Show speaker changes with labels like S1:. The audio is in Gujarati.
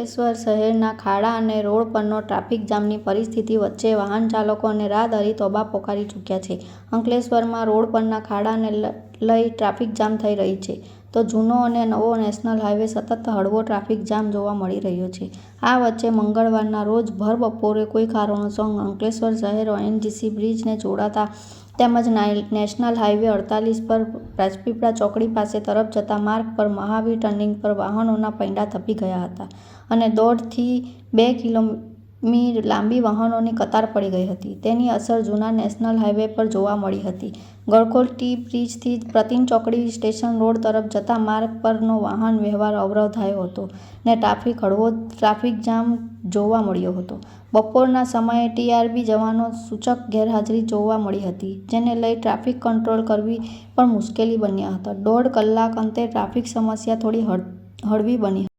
S1: અંકલેશ્વર શહેરના ખાડા અને રોડ પરનો ટ્રાફિક જામની પરિસ્થિતિ વચ્ચે વાહન ચાલકો અને રાહદારી તોબા પોકારી ચૂક્યા છે. અંકલેશ્વરમાં રોડ પરના ખાડાને લઈ ટ્રાફિક જામ થઈ રહી છે. તો જૂનો અને નવો નેશનલ હાઈવે સતત હળવો ટ્રાફિક જામ જોવા મળી રહ્યો છે. આ વચ્ચે મંગળવારના રોજ ભર બપોરે કોઈ કારણોસર અંકલેશ્વર શહેર ઓએનજીસી બ્રિજને જોડાતા તેમજ નેશનલ હાઈવે અડતાલીસ પર રાજપીપળા ચોકડી પાસે તરફ જતા માર્ગ પર મહાવીર ટર્નિંગ પર વાહનોના પૈંડા ધપી ગયા હતા અને દોઢથી બે કિમી લાંબી વાહનોની કતાર પડી ગઈ હતી. તેની અસર જૂના નેશનલ હાઈવે પર જોવા મળી હતી. ગળખોલ ટી બ્રિજથી પ્રતિમ ચોકડી સ્ટેશન રોડ તરફ જતા માર્ગ પરનો વાહન વ્યવહાર અવરોધાયો હતો ને ટ્રાફિક હળવો ટ્રાફિક જામ જોવા મળ્યો હતો. બપોરના સમયે ટીઆરબી જવાનો સૂચક ગેરહાજરી જોવા મળી હતી, જેને લઈ ટ્રાફિક કંટ્રોલ કરવી પણ મુશ્કેલી બન્યા હતા. દોઢ કલાક અંતે ટ્રાફિક સમસ્યા થોડી હળવી બની